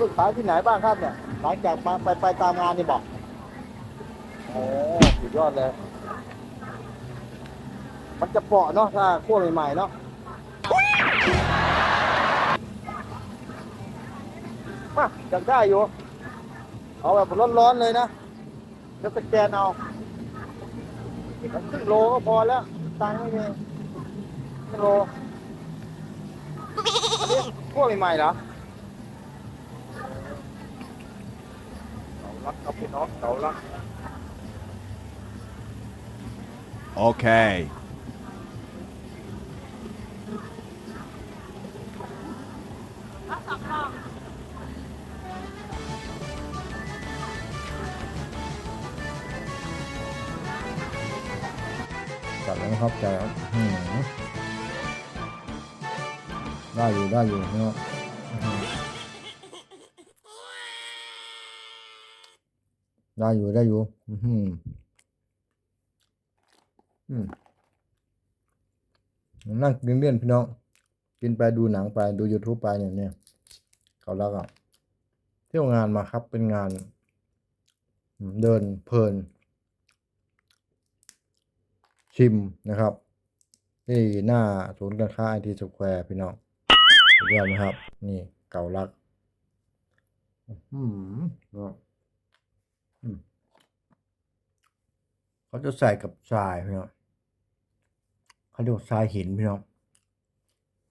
ไปขายที่ไหนบ้างครับเนี่ย หลังจากมาไปไปตามงานนี่บอกโอ้สุดยอดเลย มันจะเปาะเนาะถ้าคั่วใหม่ๆเนาะมายากได้อยู่ เอาแบบร้อนๆเลยนะจะสแกนเอาครึ่งโลก็พอแล้ว ตังค์ไม่มีครึ่งโลอันนี้คั่วใหม่ๆเหรอ เสาลักครับพี่น้องเสาลัก Okay. จัดแล้วนะครับจัดแล้วอื้อหือ ได้อยู่ได้อยู่ อื้อหือได้อยู่ได้อยู่อื้อหืออืมนั่งกินเล่นพี่น้อง กินไปดูหนังไปดู YouTube ไปเนี่ยเนี่ยเขาแล้วก็เที่ยวงานมาครับเป็นงาน เดินเพลิน ชิมนะครับที่หน้าศูนย์การค้าไอทีสแควร์พี่น้องสุดยอดไหมครับ นี่เก่าลัก อืม เขาจะใส่กับทรายพี่น้องเขาเรียกทรายหินพี่น้อง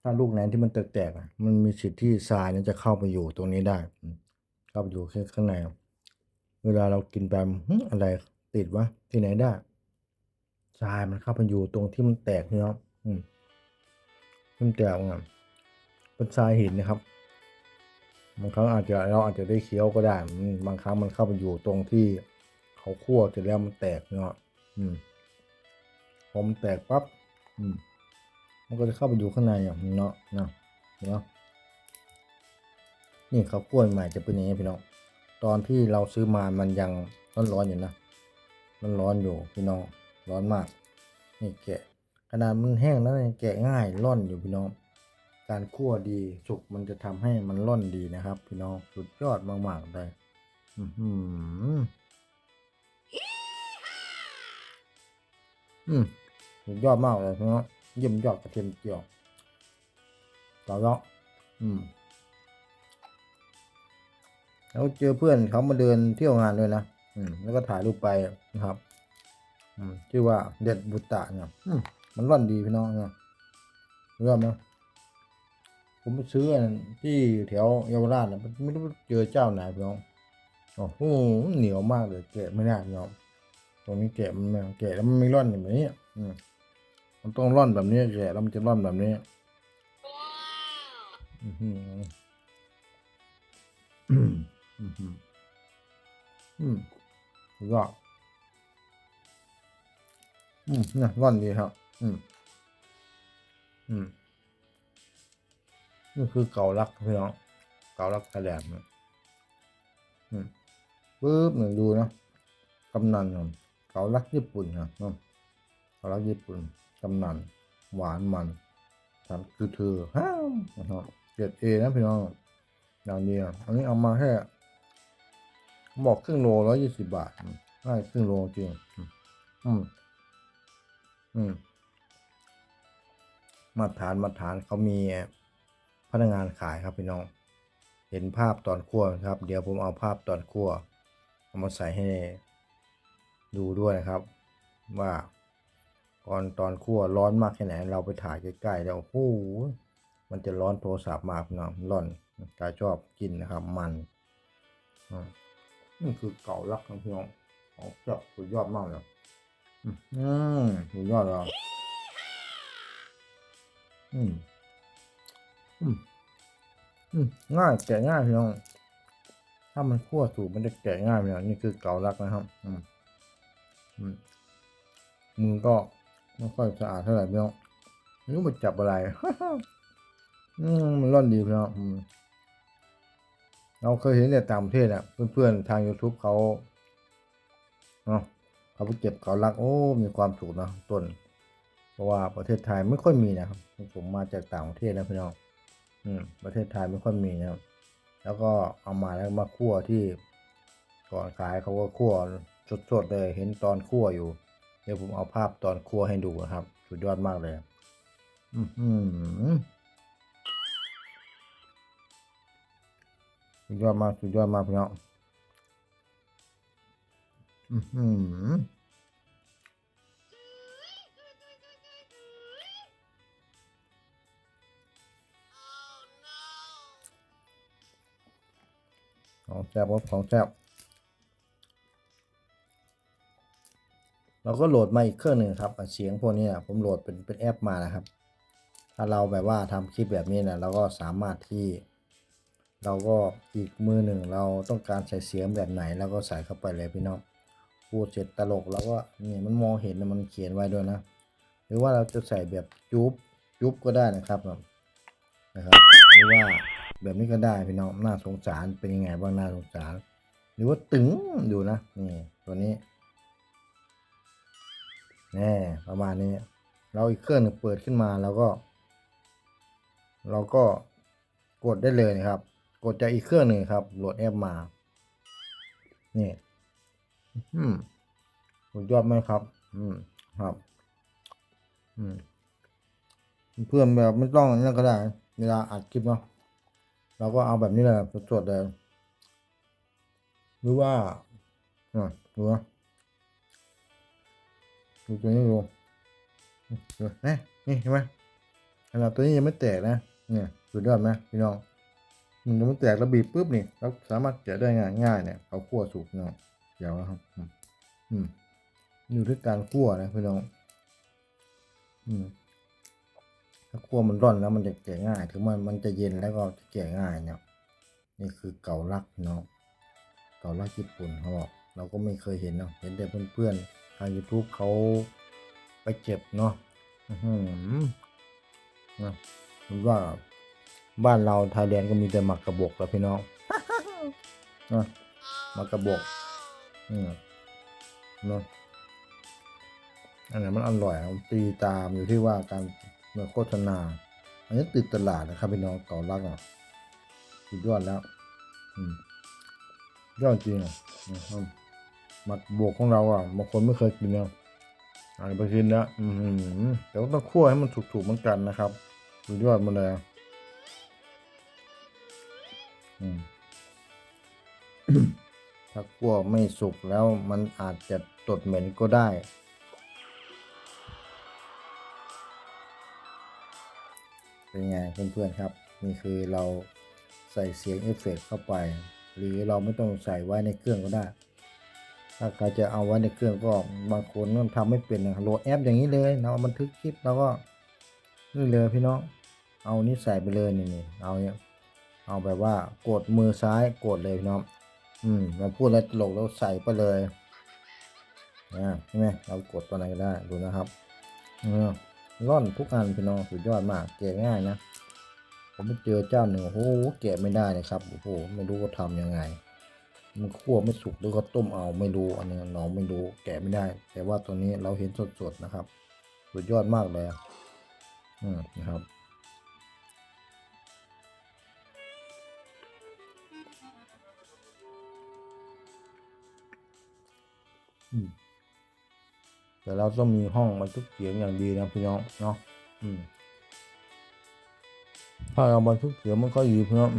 ถ้าลูกไหนที่มันแตกๆอะมันมีสิทธิ์ที่ทรายนั้นจะเข้าไปอยู่ตรงนี้ได้เข้าไปอยู่ข้างในเวลาเรากินไปหึอะไรติดวะที่ไหนได้ทรายมันเข้าไปอยู่ตรงที่มันแตกเนี่เนาะอืมมันแตกอะเป็นทรายหินนะครับ บางครั้งอาจจะเราอาจจะได้เคี้ยวก็ได้บางครั้งมันเข้าไปอยู่ตรงที่เขาคั่วเสร็จแล้วมันแตกเนาะอืมพอมันแตกปั๊บอืมมันก็จะเข้าไปอยู่ข้างในอะเนาะเนาะเนาะนี่เขาคั่วใหม่จะเป็นอย่างนี้พี่น้องตอนที่เราซื้อมามันยังร้อนๆอยู่นะมันร้อนอยู่พี่น้องร้อนมาก นี่แกะขนาดมันแห้งแล้วแกะง่ายร่อนอยู่พี่น้อง การคั่วดีสุกมันจะทำให้มันร่อนดีนะครับ พี่น้องสุดยอดมากๆเลยอือหืออืมสุดยอดมากเลยพี่น้องเยี่ยมยอดกระเทียมเจียวต่อแล้วอืมแล้วเจอเพื่อนเขามาเดินเที่ยวงานด้วยนะอืมแล้วก็ถ่ายรูปไปนะครับ อืมชื่อว่าเด็ดบุตตะเนี่ย อืมมันร่อนดีพี่น้องเนี่ยรู้ไหม ผมไปซื้อที่แถวเยาวราชนะไม่รู้เจอเจ้าไหนพี่น้องโอ้โหเหนียวมากเลยแกะไม่ได้พี่น้องตรงนี้แกะมันแกะแล้วมันไม่ร่อนอย่างนี้อืมมันต้องร่อนแบบนี้แกะแล้วมันจะร่อนแบบนี้อือหืออืมอืมอืมสุดยอดอืมเนี่ยร่อนดีครับอืมอืม นี่คือเกาลักพี่น้องเกาลักกระแดบนะปึ๊บหนึ่งดูนะกำนันครับเกาลักญี่ปุ่นนะเกาลักญี่ปุ่นกำนันหวานมันทำคือเธอฮ่าวนะครับเกรดเอนะพี่น้องอย่างเดียอันนี้เอามาแค่บอกครึ่งโลร้อยยี่สิบบาทอืมใช่ครึ่งโลจริง อืม อืมอืมมาตรฐานมาตรฐานเขามี พนักงานขายครับพี่น้อง เห็นภาพตอนคั่วครับ เดี๋ยวผมเอาภาพตอนคั่วเอามาใส่ให้ดูด้วยนะครับ ว่าตอนตอนคั่วร้อนมากแค่ไหนเราไปถ่ายใกล้ๆแล้วโอ้โหมันจะร้อนโทรศัพท์มากพี่น้องร้อนกายชอบกินนะครับ มันนี่คือเก่าลักของพี่น้องเอาเจ้าสุดยอดมากเลยอืมสุดยอดเลยอืมอืมอืม ง่ายแกะง่ายพี่น้อง ถ้ามันคั่วถูกมันจะแกะง่ายพี่น้องนี่คือเกาลักนะครับอืมอืมมือก็ไม่ค่อยสะอาดเท่าไหร่พี่น้องไม่รู้มันจับอะไรอืมมันร่อนดีพี่น้องอืมเราเคยเห็นแต่ต่างประเทศอะ เพื่อนๆ ทาง YouTube เขาเนาะเขาไปเก็บเขารัก โอ้ มีความสุขนะต้น เพราะว่าประเทศไทยไม่ค่อยมีนะครับผมมาจากต่างประเทศนะพี่น้อง ประเทศไทยไม่ค่อยมีนะครับ แล้วก็เอามาแล้วมาคั่วที่ก่อนขายเขาก็คั่วสดๆเลยเห็นตอนคั่วอยู่ เดี๋ยวผมเอาภาพตอนคั่วให้ดูนะครับ สุดยอดมากเลย อือสุดยอดมากสุดยอดมากพี่น้องอือ แซ่บครับของแซ่บเราก็โหลดมาอีกเครื่องหนึ่งครับเสียงพวกนี้นะผมโหลดเป็นเป็นแอปมานะครับ ถ้าเราแบบว่าทำคลิปแบบนี้นะเราก็สามารถที่ เราก็อีกมือหนึ่งเราต้องการใส่เสียงแบบไหนเราก็ใส่เข้าไปเลยพี่น้องพูดเสร็จตลกแล้วก็นี่มันมองเห็นนะมันเขียนไว้ด้วยนะ หรือว่าเราจะใส่แบบจุ๊บจุ๊บก็ได้นะครับนะครับหรือว่า แบบนี้ก็ได้พี่น้องน่าสงสารเป็นยังไงบ้างน่าสงสาร หรือว่าตึงดูนะนี่ตัวนี้แน่ประมาณนี้ เราอีกเครื่องหนึ่งเปิดขึ้นมาแล้วก็ เราก็กดได้เลยนะครับ กดจากอีกเครื่องหนึ่งครับโหลดแอปมานี่อืมสุดยอดไหมครับ อืมครับ อืมเพื่อนแบบไม่ต้องนั่นก็ได้เวลาอัดคลิปเนาะ เราก็เอาแบบนี้แหละสดๆเลยหรือว่าอะดูนะดูตัวนี้ดูดูนี่นี่เห็นไหมขนาดตัวนี้ยังไม่แตกนะเนี่ยสุดยอดไหมพี่น้องมันยังไม่แตกแล้วบีบปุ๊บนี่เราสามารถแกะได้ง่ายง่ายเนี่ยเอาคั่วสุกเนาะเดี๋ยวนะครับ อืมอยู่ที่การคั่วนะพี่น้อง อืม ถ้าคั่วมันร้อนแล้วมันจะแกะง่ายถึงมันมันจะเย็นแล้วก็จะแกะง่ายเนี่ยนี่คือเกาลักพี่น้องเกาลักญี่ปุ่นเขาบอกเราก็ไม่เคยเห็นเนาะเห็นแต่เพื่อนๆทาง YouTube เขาไปเก็บเนาะอือหือนะผมว่าบ้านเราไทยแลนด์ก็มีแต่หมักกระบอกแล้วพี่น้องนะหมักกระบอกอืมเนาะอันไหนมันอร่อยตีตามอยู่ที่ว่าการ โฆษณา อันนี้ติดตลาดนะครับพี่น้องเก่าลักอะสุดยอดแล้วอยอดจริงอะมหมักบวกของเราอะบางคนไม่เคยกินเนาะอันนี้ไปกินแล้วอืมแต่ว่าต้องคั่วให้มันถูกๆเหมือนกันนะครับสุดยอดมาเลยอืมถ้าคั่วไม่สุกแล้วมันอาจจะตดเหม็นก็ได้ เป็นไงเพื่อนๆครับ นี่คือเราใส่เสียงเอฟเฟกเข้าไป หรือเราไม่ต้องใส่ไว้ในเครื่องก็ได้ ถ้าใครจะเอาไว้ในเครื่องก็บางคนมันทำไม่เป็นนะโหลดแอปอย่างนี้เลยเราเอาบันทึกคลิปแล้วก็นี่เลยพี่น้องเอานี้ใส่ไปเลยนี่นี่เอาเนี่ยเอาแบบว่ากดมือซ้ายกดเลยพี่น้องอืมมาพูดแล้วตลกแล้วใส่ไปเลยนะใช่ไหมเรากดตัวไหนก็ได้ดูนะครับเออ ร่อนทุกอันพี่น้องสุดยอดมากแกะง่ายนะ ผมไปเจอเจ้าหนึ่งโอ้โหแกะไม่ได้เลยครับโอ้โหไม่รู้ว่าทำยังไง มันคั่วไม่สุกหรือก็ต้มเอาไม่รู้อันนี้เราไม่รู้แกะไม่ได้ แต่ว่าตัวนี้เราเห็นสดๆนะครับ สุดยอดมากเลยอืมนะครับอืม แต่เราต้องมีห้องบันทึกเสียงอย่างดีนะพี่น้องเนาะอืมถ้าเราบันทึกเสียงมันก็อยู่พี่น้อง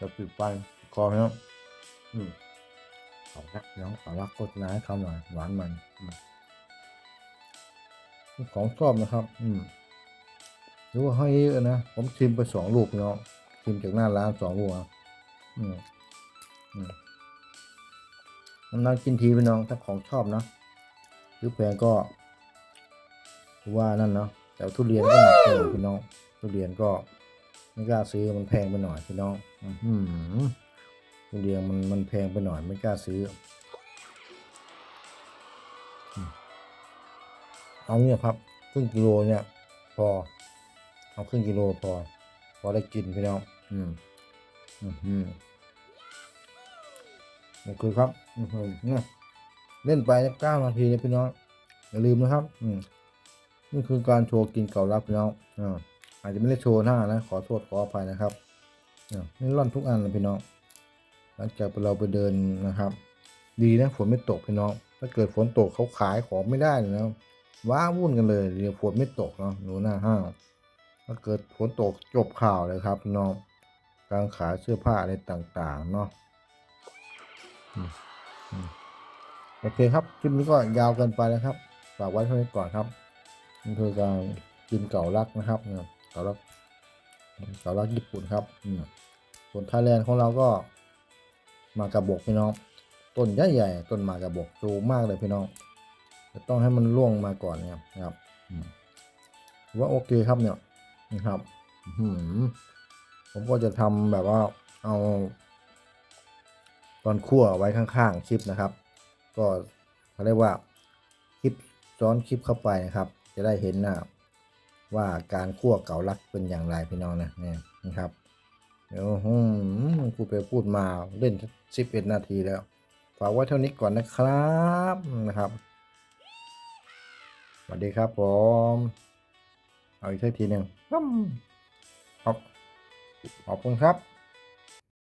จะปิดไฟคอพี่น้องอืมเอาละพี่น้องเอาละโฆษณาให้เขาหน่อยหวานมันของชอบนะครับ อืมหรือว่าให้เยอะนะ ผมชิมไปสองลูกพี่น้องชิมจากหน้าร้านสองลูกอะอืมอืมนานๆกินทีพี่น้องถ้าของชอบนะ ซื้อแพงก็ว่านั่นเนาะแต่ทุเรียนก็หนักเลยพี่น้อง ทุเรียนก็ไม่กล้าซื้อมันแพงไปหน่อยพี่น้องอืทุเรียนมันมันแพงไปหน่อยไม่กล้าซื้อ เอาเนี่ยครับครึ่งกิโลเนี่ย พอ เอาครึ่งกิโลพอ พอได้กินพี่น้อง อืม อืมอืมนี่คือครับ อือหือเนี่ย เล่นไปเก้านาทีนะพี่น้องอย่าลืมนะครับ อืมนี่คือการโชว์กินเก่ารับพี่น้องอ่าอาจจะไม่ได้โชว์หน้านะขอโทษขออภัยนะครับนี่ร่อนทุกอันเลยพี่น้องหลังจากเราไปเดินนะครับ ดีนะฝนไม่ตกพี่น้อง ถ้าเกิดฝนตกเขาขายของไม่ได้เลยนะว้าวุ่นกันเลยเดี๋ยวฝนไม่ตกเนาะหนูหน้าห้างถ้าเกิดฝนตกจบข่าวเลยครับพี่น้องการขายเสื้อผ้าอะไรต่างๆเนาะ โอเคครับคลิปนี้ก็ยาวเกินไปแล้วครับฝากไว้เท่านี้ก่อนครับนี่คือการกินเก่ารักนะครับเนี่ยเก่ารักเก่ารักญี่ปุ่นครับส่วนไทยแลนด์ของเราก็มากระบอกพี่น้องต้นใหญ่ๆต้นมากระบอกสูงมากเลยพี่น้องจะต้องให้มันร่วงมาก่อนเนี่ยนะครับว่าโอเคครับเนี่ยนะครับผมก็จะทำแบบว่าเอา ตอนคั่วไว้ข้างๆคลิปนะครับ ก็เขาเรียกว่าคลิปซ้อนคลิปเข้าไปนะครับ จะได้เห็นนะว่าการคั่วเก่าลักเป็นอย่างไรพี่น้องนะเนี่ยนะครับเดี๋ยวอืมพูดไปพูดมาเล่นสิบเอ็ดนาทีแล้วฝากไว้เท่านี้ก่อนนะครับนะครับสวัสดีครับผม เอาอีกทีหนึ่งครับขอบคุณครับ